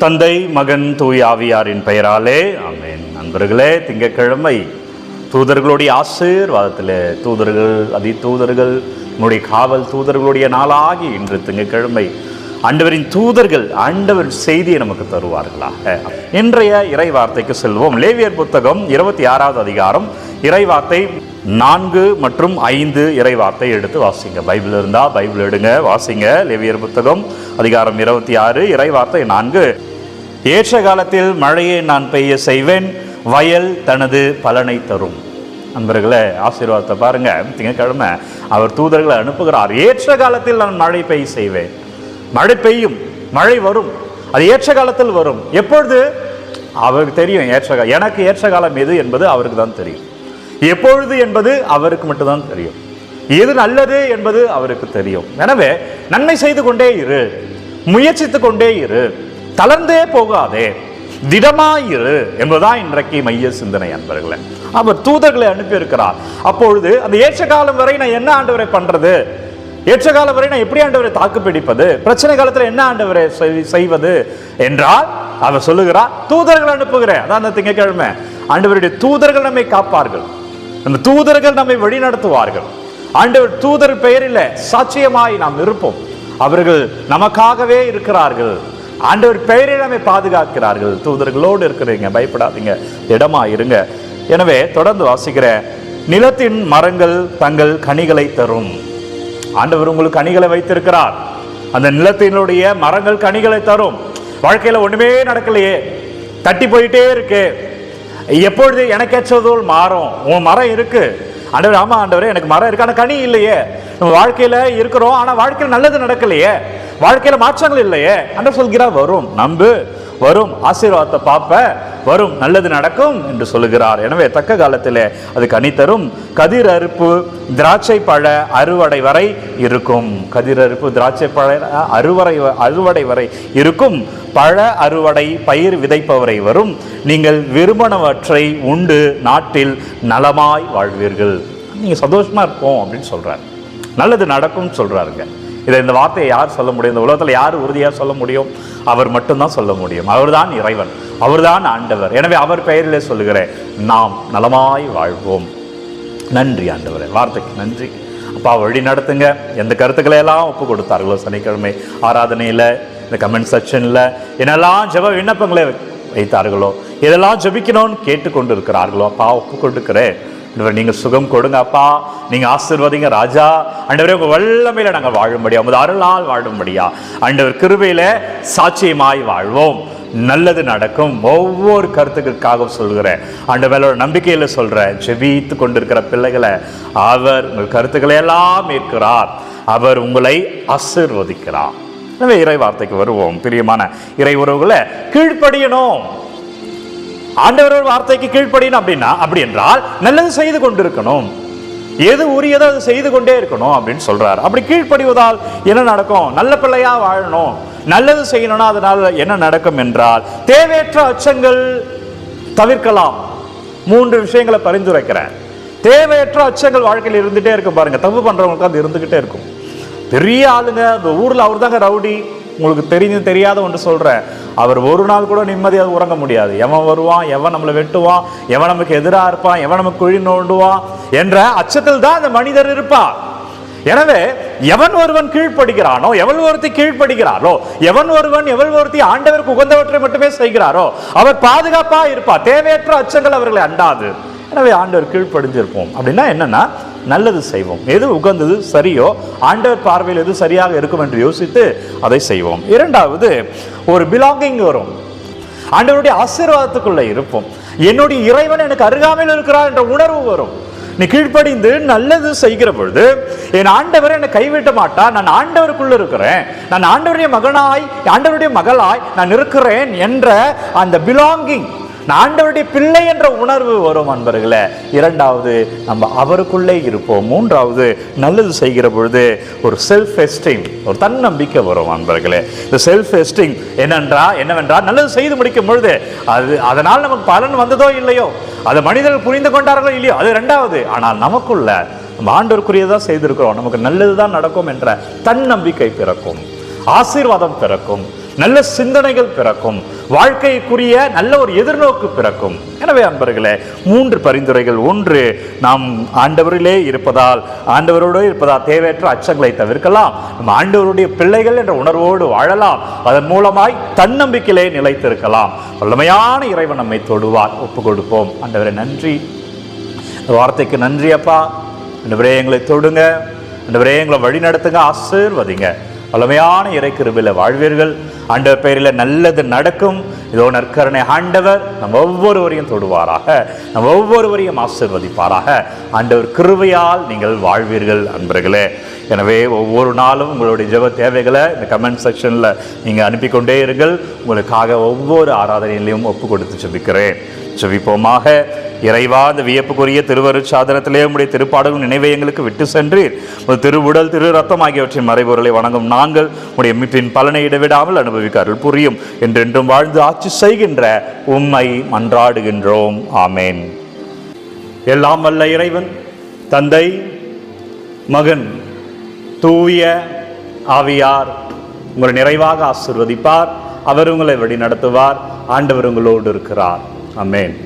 தந்தை மகன் தூய் ஆவியாரின் பெயராலே ஆமென். நண்பர்களே திங்கட்கிழமை தூதர்களுடைய ஆசீர்வாதத்தில் தூதர்கள் அதி தூதர்கள் நம்முடைய காவல் தூதர்களுடைய நாளாகி இன்று திங்கக்கிழமை ஆண்டவரின் தூதர்கள் ஆண்டவர் செய்தியை நமக்கு தருவார்களாக. இன்றைய இறை வார்த்தைக்கு செல்வோம். லேவியர் புத்தகம் இருபத்தி ஆறாவது அதிகாரம். இறை வார்த்தை நான்கு மற்றும் ஐந்து இறைவார்த்தை எடுத்து வாசிங்க. பைபிள் இருந்தால் பைபிள் எடுங்க வாசிங்க. லேவியர் புத்தகம் அதிகாரம் இருபத்தி ஆறு இறைவார்த்தை நான்கு. ஏற்ற காலத்தில் மழையை நான் பெய்ய செய்வேன் வயல் தனது பலனை தரும். நண்பர்களே ஆசீர்வாதத்தை பாருங்க. திங்கக்கிழமை அவர் தூதர்களை அனுப்புகிறார். ஏற்ற காலத்தில் நான் மழை பெய்ய செய்வேன். மழை பெய்யும் மழை வரும். அது ஏற்ற காலத்தில் வரும். எப்பொழுது? அவருக்கு தெரியும் ஏற்ற காலம் எனக்கு ஏற்ற காலம் எது என்பது அவருக்கு தான் தெரியும். எப்பொழுது என்பது அவருக்கு மட்டும்தான் தெரியும். எது நல்லது என்பது அவருக்கு தெரியும். எனவே நன்மை செய்து கொண்டே இரு. முயற்சித்து கொண்டே இரு. தளர்ந்தே போகாதே. திடமாயிரு என்பதுதான் இன்றைக்கு மைய சிந்தனை அன்பர்களே. அவர் தூதர்களை அனுப்பியிருக்கிறார். அப்பொழுது அந்த ஏற்ற காலம் வரை நான் என்ன ஆண்டவரை பண்றது? ஏற்ற காலம் வரை நான் எப்படி ஆண்டவரை தாக்கு பிடிப்பது? பிரச்சனை காலத்தில் என்ன ஆண்டவரை செய்- செய்வது? என்றால் அவர் சொல்லுகிறார் தூதர்கள் அனுப்புகிறேன். அதான் அந்த திங்கட்கிழமை ஆண்டவருடைய தூதர்கள் நம்மை காப்பார்கள். அந்த தூதர்கள் நம்மை வழிநடத்துவார்கள். ஆண்டவர் தூதர் பெயரில் சாட்சியமாய் நாம் இருப்போம் அவர்கள் நமக்காகவே இருக்கிறார்கள். ஆண்டவர் பெயரில் நம்மை பாதுகாக்கிறார்கள். தூதர்களோடு இருக்கிறீங்க பயப்படாதீங்க. இடமா இருங்க. எனவே தொடர்ந்து வாசிக்கிற நிலத்தின் மரங்கள் தங்கள் கனிகளை தரும். ஆண்டவர் உங்களுக்கு கனிகளை வைத்திருக்கிறார். அந்த நிலத்தினுடைய மரங்கள் கனிகளை தரும். வாழ்க்கையில் ஒன்றுமே நடக்கலையே. தட்டி போயிட்டே இருக்கு. எப்பொழுது எனக்கேற்றதோல் மாறும்? உன் மரம் இருக்கு. ஆண்டவர் ஆமா ஆண்டவரே எனக்கு மரம் இருக்கு. ஆனா கனி இல்லையே. நம்ம வாழ்க்கையில இருக்கிறோம் ஆனா வாழ்க்கையில நல்லது நடக்கலையே. வாழ்க்கையில மாற்றங்கள் இல்லையே. ஆண்டவர் சொல்கிறா வரும். நம்பு. வரும். ஆசீர்வாதத்தை பார்ப்ப. வரும் நல்லது நடக்கும் என்று சொல்லுகிறார். எனவே தக்க காலத்தில் அது கனித்தரும். கதிர் அறுப்பு திராட்சை பழ அறுவடை வரை இருக்கும். கதிர் அறுப்பு திராட்சை பழ அறுவடை அறுவடை வரை இருக்கும். பழ அறுவடை பயிர் விதைப்பவரை வரும். நீங்கள் விரும்பனவற்றை உண்டு நாட்டில் நலமாய் வாழ்வீர்கள். நீங்கள் சந்தோஷமாக இருப்போம் அப்படின்னு சொல்கிறார் நல்லது நடக்கும்னு சொல்கிறாருங்க இதை இந்த வார்த்தையை யார் சொல்ல முடியும்? இந்த உலகத்தில் யார் உறுதியாக சொல்ல முடியும்? அவர் மட்டும்தான் சொல்ல முடியும். அவர்தான் இறைவன். அவர்தான் ஆண்டவர். எனவே அவர் பெயரிலே சொல்லுகிறேன் நாம் நலமாய் வாழ்வோம். நன்றி ஆண்டவரே. வார்த்தைக்கு நன்றி. அப்பா வழி நடத்துங்க. எந்த கருத்துக்களை எல்லாம் ஒப்பு கொடுத்தார்களோ சனிக்கிழமை ஆராதனையில் இந்த கமெண்ட் செக்ஷனில் என்னெல்லாம் ஜெப விண்ணப்பங்களை வைத்தார்களோ இதெல்லாம் ஜெபிக்கணும்னு கேட்டுக்கொண்டு இருக்கிறார்களோ அப்பா ஒப்பு கொடுக்கிறேன். ஆண்டவரே, நீங்கள் சுகம் கொடுங்க அப்பா. நீங்க ஆசீர்வதிங்க ராஜா. ஆண்டவரே உங்கள் வல்லமையில் நாங்கள் வாழும்படியா உமது அருளால் வாழும்படியா. ஆண்டவர் கிருபையில் சாட்சியமாய் வாழ்வோம். நல்லது நடக்கும். ஒவ்வொரு கருத்துக்களுக்காக சொல்கிறேன் ஆண்டவரோட நம்பிக்கையில் சொல்கிறேன் ஜெபித்து கொண்டிருக்கிற பிள்ளைகளை அவர் உங்கள் கருத்துக்களை எல்லாம் ஏற்கிறார். அவர் உங்களை ஆசிர்வதிக்கிறார். எனவே இறை வார்த்தைக்கு வருவோம். பிரியமான இறை உறவுகளை கீழ்ப்படியணும். ஆண்டவரோட வார்த்தைக்கு கீழ்ப்படியும் அப்படின்னா அப்படி என்றால் நல்லது செய்து கொண்டிருக்கணும். எது உரியதோ அது செய்து கொண்டே இருக்கணும் அப்படின்னு சொல்றாரு. அப்படி கீழ்ப்படிவதால் என்ன நடக்கும்? நல்ல பிள்ளையா வாழணும். நல்லது செய்யணும்னா அதனால என்ன நடக்கும் என்றால் தேவையற்ற அச்சங்கள் தவிர்க்கலாம். மூன்று விஷயங்களை பரிந்துரைக்கிறேன். தேவையற்ற அச்சங்கள் வாழ்க்கையில் இருந்துட்டே இருக்கும் பாருங்க. தப்பு பண்றவங்களுக்கு அது இருந்துகிட்டே இருக்கும். பெரிய ஆளுங்க அந்த ஊர்ல அவர் தாங்க ரவுடி. உங்களுக்கு தெரிஞ்சு தெரியாத ஒன்று சொல்றேன். அவர் ஒரு நாள் கூட நிம்மதியாக உறங்க முடியாது. எவன் வருவான் எவன் நம்மளை வெட்டுவான் எவன் நமக்கு எதிராக இருப்பான் எவன் நமக்கு குழி நோண்டுவான் என்ற அச்சத்தில் தான் அந்த மனிதர் இருப்பார். எனவே எவன் ஒருவன் கீழ்ப்படுகிறானோ எவள் ஒருத்தி கீழ்ப்படுகிறாரோ எவன் ஒருவன் எவள் ஒருத்தி ஆண்டவருக்கு உகந்தவற்றை மட்டுமே செய்கிறாரோ அவர் பாதுகாப்பா இருப்பார். தேவையற்ற அச்சங்கள் அவர்களை அண்டாது. எனவே ஆண்டவர் கீழ்ப்படிஞ்சிருப்போம். அப்படின்னா என்னன்னா நல்லது செய்வோம். எது உகந்தது சரியோ ஆண்டவர் பார்வையில் எது சரியாக இருக்கும் என்று யோசித்து அதை செய்வோம். இரண்டாவது ஒரு பிலாங்கிங் வரும். ஆண்டவருடைய ஆசீர்வாதத்துக்குள்ளே இருப்போம். என்னுடைய இறைவன் எனக்கு அருகாமையில் இருக்கிறார் என்ற உணர்வு வரும். நீ கீழ்ப்படிந்து நல்லது செய்கிற பொழுது என் ஆண்டவர் என்னை கைவிட்ட மாட்டா நான் ஆண்டவருக்குள்ள இருக்கிறேன். நான் ஆண்டவருடைய மகனாய் ஆண்டவருடைய மகளாய் நான் இருக்கிறேன் என்ற அந்த பிலாங்கிங் ஆண்டவருடைய பிள்ளை என்ற உணர்வு வரும் அன்பர்களே. இரண்டாவது நம்ம அவருக்குள்ளே இருப்போம். மூன்றாவது நல்லது செய்கிற பொழுது ஒரு செல்ஃப் எஸ்டீம் ஒரு தன்னம்பிக்கை வரும் அன்பர்களே. இந்த செல்ஃப் எஸ்டீம் என்னென்றால் என்னவென்றால் நல்லது செய்து முடிக்கும் பொழுது அது அதனால் நமக்கு பலன் வந்ததோ இல்லையோ? அது மனிதர்கள் புரிந்து கொண்டார்களோ இல்லையோ? அது ரெண்டாவது ஆனால் நமக்குள்ள நம்ம ஆண்டோருக்குரியதாக செய்திருக்கிறோம். நமக்கு நல்லது தான் நடக்கும் என்ற தன்னம்பிக்கை பிறக்கும். ஆசீர்வாதம் பிறக்கும். நல்ல சிந்தனைகள் பிறக்கும். வாழ்க்கைக்குரிய நல்ல ஒரு எதிர்நோக்கு பிறக்கும். எனவே அன்பர்களே மூன்று பரிந்துரைகள் ஒன்று நாம் ஆண்டவரிலே இருப்பதால் ஆண்டவரோடு இருப்பதால் தேவையற்ற அச்சங்களை தவிர்க்கலாம். நம்ம ஆண்டவருடைய பிள்ளைகள் என்ற உணர்வோடு வாழலாம். அதன் மூலமாய் தன்னம்பிக்கையிலே நிலைத்திருக்கலாம். வல்லமையான இறைவன் நம்மை தொடுவார். ஒப்பு கொடுப்போம் ஆண்டவரே நன்றி. இந்த வார்த்தைக்கு நன்றி அப்பா. ஆண்டவரே எங்களை தொடுங்க. ஆண்டவரே எங்களை வழி நடத்துங்க ஆசீர்வதிங்க. வல்லமையான இறை வாழ்வீர்கள். ஆண்டவர் பெயரில் நல்லது நடக்கும். இதோ நற்கரணை ஆண்டவர் நம்ம ஒவ்வொருவரையும் தொடுவாராக. நம்ம ஒவ்வொருவரையும் ஆசிர்வதிப்பாராக. ஆண்டவர் கிருவையால் நீங்கள் வாழ்வீர்கள் அன்பர்களே. எனவே ஒவ்வொரு நாளும் உங்களுடைய ஜெப தேவைகளை இந்த கமெண்ட் செக்ஷனில் நீங்கள் அனுப்பிக்கொண்டே இருங்கள். உங்களுக்காக ஒவ்வொரு ஆராதனையிலையும் ஒப்பு கொடுத்து ஜெபிக்கிறேன். ஜெபிப்போமாக. இறைவா அந்த வியப்புக்குரிய திருவருட் சாதனத்திலே உம்முடைய திருப்பாடலும் நினைவை எங்களுக்கு விட்டு சென்றீர். ஒரு திருவுடல் திரு ரத்தம் ஆகியவற்றின் மறைபொருளை வணங்கும் நாங்கள் உடைய மீட்பின் பலனை இடைவிடாமல் அனுபவிக்க அருள் புரியும். என்றென்றும் வாழ்ந்து ஆட்சி செய்கின்ற உம்மை மன்றாடுகின்றோம். ஆமேன். எல்லாம் வல்ல இறைவன் தந்தை மகன் தூய ஆவியார் உங்களை நிறைவாக ஆசிர்வதிப்பார். அவர் உங்களை வழி நடத்துவார் ஆண்டவர் உங்களோடு இருக்கிறார். அமேன்